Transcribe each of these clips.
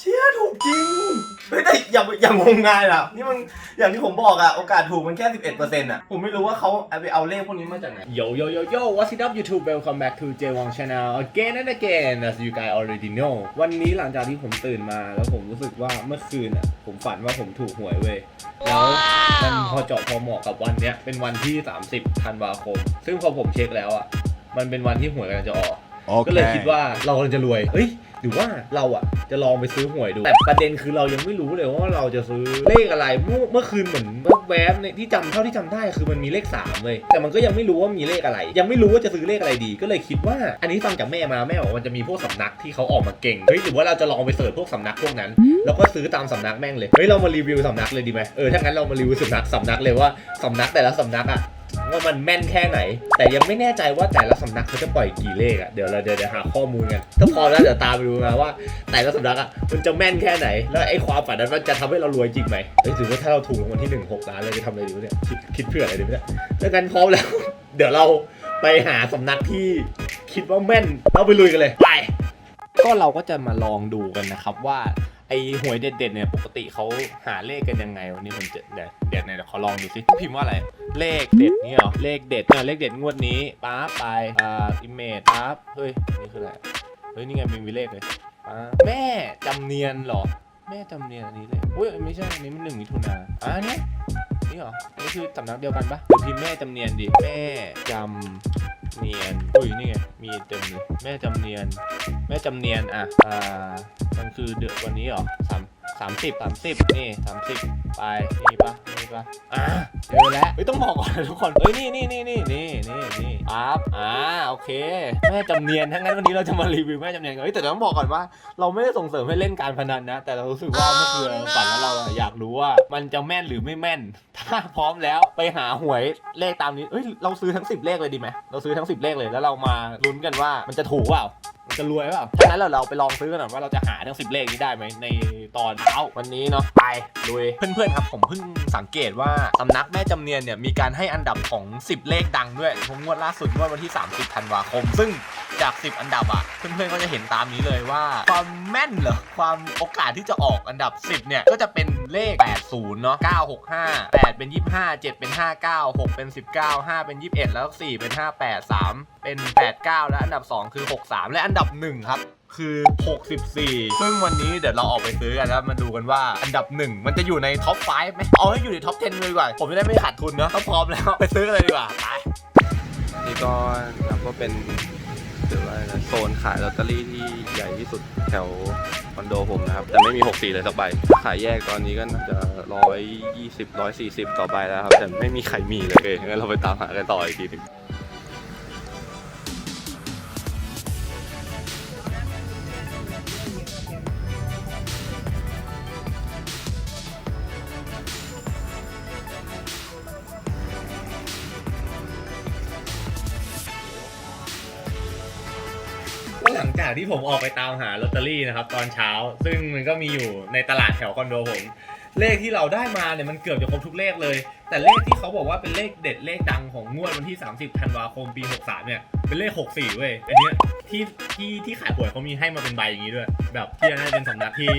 เชี่ยถูกจริงเฮ้ยแต่อย่างอย่างงมงายอะนี่มันอย่างที่ผมบอกอะโอกาสถูกมันแค่ 11%อะผมไม่รู้ว่าเขาเอาไปเอาเลขพวกนี้มาจากไหน Yo yo yo yo what's it up YouTube welcome back to J Wong Channel again and again as you guys already know วันนี้หลังจากที่ผมตื่นมาแล้วผมรู้สึกว่าเมื่อคืนอะผมฝันว่าผมถูกหวยเว้ยแล้วมันพอเจาะพอเหมาะกับวันเนี้ยเป็นวันที่ 30ธันวาคม ซึ่งพอผมเช็คแล้วอะมันเป็นวันที่หวยกำลังจะออก ก็เลยคิดว่าเรากำลังจะรวย เฮ้ย หรือว่าเราอะจะลองไปซื้อหวยดู แต่ประเด็นคือเรายังไม่รู้เลยว่าเราจะซื้อเลขอะไร เมื่อเมื่อคืนเหมือนแวบๆในที่จำเท่าที่จำได้คือมันมีเลข3เลยแต่มันก็ยังไม่รู้ว่ามีเลขอะไร ยังไม่รู้ว่าจะซื้อเลขอะไรดี ก็เลยคิดว่า อันนี้ฟังจากแม่มาแม่บอกว่ามันจะมีพวกสำนักที่เขาออกมาเก่งเฮ้ยหรือว่าเราจะลองไปเสิร์ชพวกสำนักพวกนั้น แล้วก็ซื้อตามสำนักแม่งเลยเฮ้ยเรามารีวิวสำนักเลยดีไหมเออถ้างั้นเรามารีวิวสำนักสำนักเลยว่าสำนักแต่ละสำนักอะ ว่ามันแม่นแค่ไหน แต่ยังไม่แน่ใจว่าแต่ละสำนักเขาจะปล่อยกี่เลขอะเดี๋ยวเราเดี๋ยวเดี๋ยวหาข้อมูลกันถ้าพร้อมแล้วเดี๋ยวตามไปดูนะว่า แต่ละสำนักอะมันจะแม่นแค่ไหน แล้วไอ้ความฝันนั้นมันจะทำให้เรารวยจริงไหมเฮ้ยถือว่าถ้าเราถูกรางวัลที่หนึ่งหกล้านเราจะทำอะไรดีวะเนี่ยคิดคิดเพื่ออะไรดีวะเนี่ยถ้ากันพร้อมแล้ว เดี๋ยวเราไปหาสำนักที่คิดว่าแม่นเราไปลุยกันเลยไปก็เราก็จะมาลองดูกันนะครับว่า ไอหวยเด็ดๆเนี่ยปกติเขาหาเลขกันยังไงวันนี้ผมจะเดี๋ยวเดี๋ยวเดี๋ยวขอลองดูสิพิมพ์ว่าอะไร เลขเด็ดนี่เหรอเลขเด็ดเนี่ยเลขเด็ดงวดนี้ป๊าไปอ่าอิมเมจป๊าเฮ้ยนี่คืออะไรเฮ้ยนี่ไงมีเลขเลยป๊าแม่จำเนียนเหรอ แม่จำเนียนอันนี้เลยอุ้ยไม่ใช่อันนี้มันหนึ่งมิถุนาอ่าเนี่ยนี่เหรอนี่คือสำนักเดียวกันปะหรือพิมพ์แม่จำเนียนดิแม่จำเนียนอุ้ยนี่ไงมีเต็มเลยแม่จำเนียน แม่จำเนียนอะอ่า มันคือเดือนวันนี้เหรอสามสามสิบสามสิบนี่สามสิบไปนี่ปะนี่ปะอ่าเจอแล้วเฮ้ยต้องบอกก่อนนะทุกคนเฮ้ยนี่นี่นี่นี่นี่นี่นี่ปั๊บอ่าโอเคแม่จำเนียนทั้างนั้นวันนี้เราจะมารีวิวแม่จำเนียนกันเฮ้ยแต่ต้องบอกก่อนว่า เราไม่ได้ส่งเสริมให้เล่นการพนันนะ แต่เรารู้สึกว่าเมื่อคืนเราฝันแล้วเราอะอยากรู้ว่า มันจะแม่นหรือไม่แม่น ถ้าพร้อมแล้วไปหาหวยเลขตามนี้เฮ้ยเราซื้อทั้ง 10 เลขเลยดีไหมเราซื้อทั้ง 10 เลขเลยแล้วเรามาลุ้นกันว่ามันจะถูกเปล่ามัน จะรวยเปล่าฉะนั้นเราเราไปลองซื้อกันหน่อยว่าเราจะหาทั้ง10เลขนี้ได้ไหมในตอนเช้าวันนี้เนาะไปลุยเพื่อนๆครับผมเพิ่งสังเกตว่าสำนักแม่จำเนียนเนี่ยมีการให้อันดับของ 10 เลขดังด้วยงวดล่าสุดงวดวันที่ 30ธันวาคม ซึ่งจาก 10 อันดับอะเพื่อนๆก็จะเห็นตามนี้เลยว่า ความแม่นเหรอความโอกาสที่จะออกอันดับ 10 เนี่ย ก็จะเป็นเลข 80 เนาะ965 8 เป็น 25 7 เป็น 59 6 เป็น 19 5 เป็น 21 แล้ว 4 เป็น 58 3 เป็น 89 และอันดับ 2 คือ 63 และอันดับ1ครับคือ 64 ซึ่งวันนี้เดี๋ยวเราออกไปซื้อกันแล้วมาดูกันว่าอันดับ 1 มันจะอยู่ในท็อป 5 ไหมเอาให้อยู่ในท็อป 10 เลยดีกว่า ผมจะได้ไม่ขาดทุนเนาะถ้าพร้อมแล้ว ไปซื้อกันเลยดีกว่า ไป นี่ก็นับว่าเป็นหรือว่าโซนขายลอตเตอรี่ที่ใหญ่ที่สุดแถวคอนโดผมนะครับ แต่ไม่มี 64 เลยสักใบ ขายแยกตอนนี้ก็น่าจะ 120 140 ต่อใบแล้วครับ แต่ไม่มีใครมีเลยเงั้นเราไปตามหากันต่ออีกทีหนึง จากที่ผมออกไปตามหาลอตเตอรี่นะครับตอนเช้า ซึ่งมันก็มีอยู่ในตลาดแถวคอนโดผม เลขที่เราได้มาเนี่ยมันเกือบจะครบทุกเลขเลย แต่เลขที่เขาบอกว่าเป็นเลขเด็ดเลขดังของงวดวันที่ 30ธันวาคมปี 63 เนี่ย เป็นเลข 64 เว้ย อันเนี้ยที่ที่ที่ขายหวยเขามีให้มาเป็นใบอย่างนี้ด้วย แบบที่น่าจะเป็นสำนักที่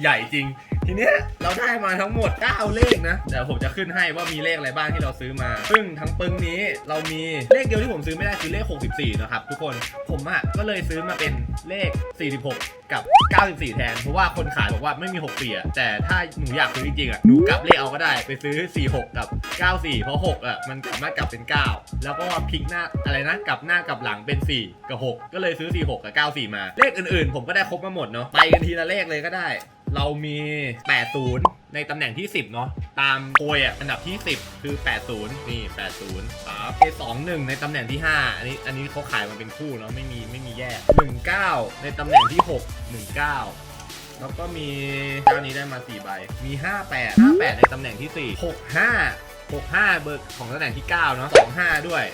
ใหญ่จริง ทีเนี้ยเราได้มาทั้งหมด 9 เลขนะแต่ผมจะขึ้นให้ว่ามีเลขอะไรบ้างที่เราซื้อมา ซึ่งทั้งปึ้งนี้เรามีเลขเดียวที่ผมซื้อไม่ได้คือเลข 64 นะครับ ทุกคนผมอะก็เลยซื้อมาเป็นเลข 46 กับ 94 แทน เพราะว่าคนขายบอกว่าไม่มี64อะแต่ถ้าหนูอยากซื้อจริงๆอะหนูกลับเลขเอาก็ได้ไปซื้อ 46 กับ 94 เพราะ6อะมันสามารถกลับเป็น 9 แล้วก็พลิกหน้าอะไรนะกลับหน้ากลับหลังเป็น 4 กับ 6 ก็เลยซื้อ 46 กับ 94 มา เลขอื่นๆ ผมก็ได้ครบมาหมดเนาะไปกันทีละเลขเลยก็ได้ เรามี 80 ในตำแหน่งที่ 10 เนาะ ตามโพยอะอันดับที่ 10 คือ 80 นี่ 80ปั๊บสองหนึ่งในตำแหน่งที่ 5 อันนี้ อันนี้เขาขายมาเป็นคู่เนาะ ไม่มี ไม่มีแยก 19 ในตำแหน่งที่ 6 19แล้วก็มีเจ้านี้ได้มา 4 ใบ มี 58 58 ในตำแหน่งที่ 4 65 65 เบอร์ของตำแหน่งที่ 9 เนาะ 25 ด้วย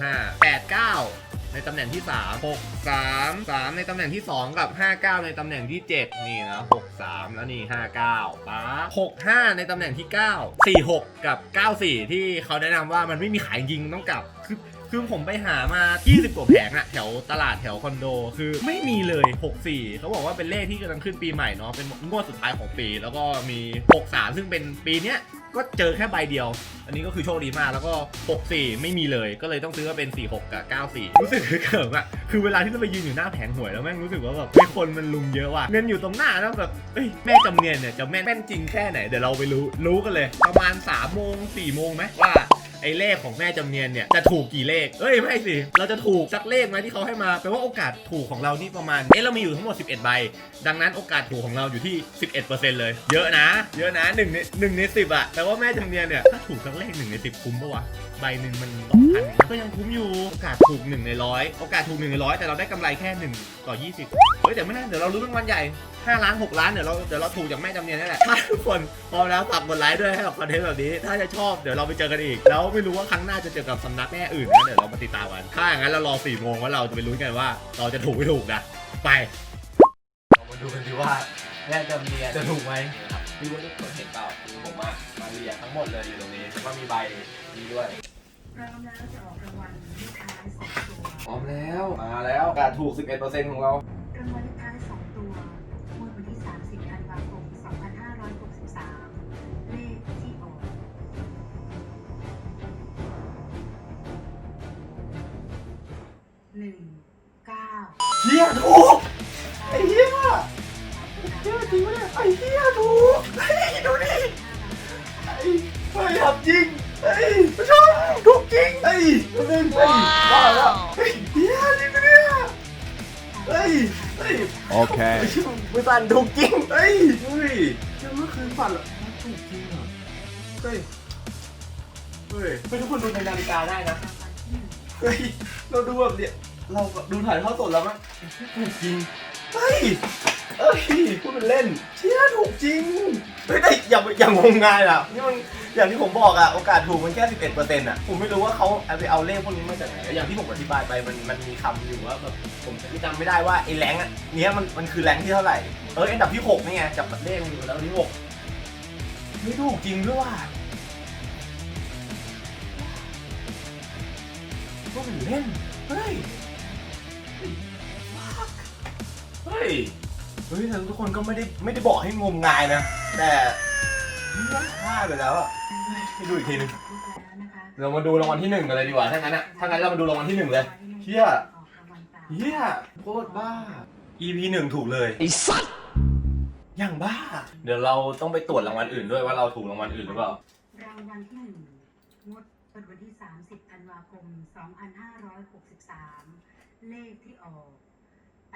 25 89 ในตำแหน่งที่ 3 6 3 3 ในตำแหน่งที่ 2 กับ 59 ในตำแหน่งที่ 7 นี่นะ6 3 แล้วนี่ 59ป๊า65 ในตำแหน่งที่ 9 46 กับ 94 ที่เขาแนะนำว่ามันไม่มีขายจริงต้องกลับคือคือผมไปหามา 20 กว่าแผงอะแถวตลาดแถวคอนโด คือไม่มีเลย 64 เขาบอกว่าเป็นเลขที่กำลังขึ้นปีใหม่เนาะ เป็นงวดสุดท้ายของปี แล้วก็มี 63 ซึ่งเป็นปีเนี้ย ก็เจอแค่ใบเดียว อันนี้ก็คือโชคดีมากแล้วก็ 64 ไม่มีเลยก็เลยต้องซื้อว่าเป็น 46 กับ 94 รู้สึกเขิมอะคือเวลาที่เราไปยืนอยู่หน้าแผงหวยแล้วแม่งรู้สึกว่าแบบเฮ้ยคนมันลุมเยอะว่ะเงินอยู่ตรงหน้าแล้วแบบเอ้ยแม่จำเนียนเนี่ยจะแม่นแม่นจริงแค่ไหนเดี๋ยวเราไปรู้รู้กันเลย ประมาณ3โมง4โมงไหมว่า อ้เลขของแม่จำเนียนเนี่ยจะถูกกี่เลข เอ้ยไม่สิ เราจะถูกสักเลขไหมที่เขาให้มาแปลว่าโอกาสถูกของเรานี่ประมาณ เอ๊ะเรามีอยู่ทั้งหมด 11 ใบ ดังนั้นโอกาสถูกของเราอยู่ที่ 11%เลย เยอะนะ เยอะนะ1ใน1ใน10อะแต่ว่าแม่จำเนียนเนี่ยถ้าถูกสักเลข1ใน10คุ้มปะวะใบหนึ่งมันสองพันก็ยังคุ้มอยู่ โอกาสถูก1ในร้อยโอกาสถูก1ในร้อยแต่เราได้กำไรแค่1ต่อ20เฮ้ยแต่ไม่น่าเดี๋ยวเรารู้รางวัลใหญ่5ล้าน6ล้านเดี๋ยวเราเดี๋ยวเราถูกจากแม่จำเนียนนี่แหละถ้าทุกคนพร้อมแล้วฝากกดไลค์ด้วยให้กับคอนเทนต์แบบนี้ ถ้าจะชอบเดี๋ยวเราไปเจอกันอีกแล้วไม่รู้ว่าครั้งหน้าจะเจอกับสำนักแม่อื่นนะเดี๋ยวเรามาติดตามกัน ถ้าอย่างนั้นเรารอ4โมงว่าเราจะไปรู้นกันว่า เราจะถูกไม่ถูกนะ ไป เรามาดูกันดีว่าแม่จำเนียนจะถูกไหมพี่ว่าทุกคนเห็นเปล่าคือผมอะมาเรียงทั้งหมดเลยอยู่ตรงนี้แล้วก็มีใบนี้ด้วยพร้อมแล้วจะออกรางวัลเลขท้ายสองตัวพร้อมแล้วมาแล้วโอกาสถูก 11%ของเรา เก้าเฮียถูกไอ้เฮียเฮียจริงปะเนี่ยไอ้เฮียถูกไอ้ดูดิไอ้เฮ้ยทำจริงไอ้ผู้ชมถูกจริงไอ้ตัวนึงไอ้บ้าแล้วไอ้เฮียจริงปะเนี่ยเฮ้ยเฮ้ยโอเคไอ้ชื่อมือสั่นถูกจริงเฮ้ยเฮ้ยยังเมื่อคืนฝันเหรอมันถูกจริงเหรอเฮ้ยเฮ้ยเฮ้ยทุกคนดูในนาฬิกาได้นะรางวัลที่หนึ่งเฮ้ยเราดูแบบเนี่ย เราดูถ่ายทอดสดแล้วมั้งถูกจริงเฮ้ยเอ้ยพูดเป็นเล่น เชี่ยถูกจริงเฮ้ยแต่อย่างอย่างงมงายอะนี่มันอย่างที่ผมบอกอะโอกาสถูกมันแค่ 11%อะผมไม่รู้ว่าเขาเอาไปเอาเลขพวกนี้มาจากไหนอย่างที่ผมอธิบายไปมันมันมีคำอยู่ว่าแบบผมจำไม่ได้ว่าไอ้แรงค์อะเนี้ยมันมันคือแรงค์ที่เท่าไหร่ เอออันดับที่หกนี่ไงจับเลขมันอยู่แล้วที่หกไม่ถูกจริงด้วยว่ะก็เป็นเล่นเฮ้ย เฮ้ยแต่ทุกคนก็ไม่ได้ไม่ได้บอกให้งมงายนะ แต่พลาดไปแล้วอะให้ดูอีกทีหนึงรูปแล้วนะคะเรามาดูรางวัลที่หนึ่งกันเลยดีกว่า ถ้างั้นอะถ้างั้นเรามาดูรางวัลที่หนึ่งเลย เชี่ยออกรางวัลตามเฮียโคตรบ้า EP หนึ่งถูกเลย ไอ้สัตอย่างบ้า เดี๋ยวเราต้องไปตรวจรางวัลอื่นด้วยว่าเราถูกรางวัลอื่นหรือเปล่า รางวัลที่หนึ่งงวดเป็นวันที่ 30ธันวาคม 2563 เลขที่ออก 803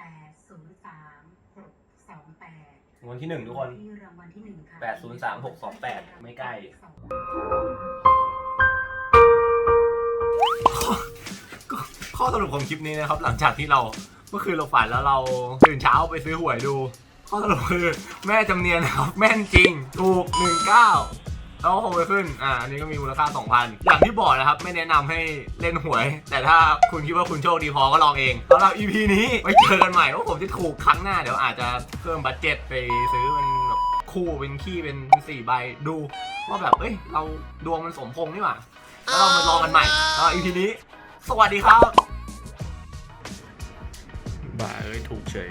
628รางวัลที่หนึ่งทุกคนที่รางวัลที่หนึ่งค่ะ803 628ไม่ใกล้ ข้อสรุปของคลิปนี้นะครับ หลังจากที่เราเมื่อคืนเราฝันแล้วเราตื่นเช้าไปซื้อหวยดู ข้อสรุปคือแม่จำเนียนนะครับ แม่นจริง ถูก 19 แล้วก็คงไปขึ้น อ่า อันนี้ก็มีมูลค่า 2,000 อย่างที่บอกนะครับ ไม่แนะนำให้เล่นหวย แต่ถ้าคุณคิดว่าคุณโชคดีพอก็ลองเองสำหรับ EP นี้ไว้เจอกันใหม่ว่าผมจะถูกครั้งหน้า เดี๋ยวอาจจะเพิ่มบัตเจ็ตไปซื้อเป็นแบบคู่เป็นขี้เป็นสี่ใบดูว่าแบบ เอ้ย เราดวงมันสมพงษ์นี่หว่า แล้วเรามาลองกันใหม่สำหรับ EP นี้ สวัสดีครับบ้าเอ้ยถูกเฉย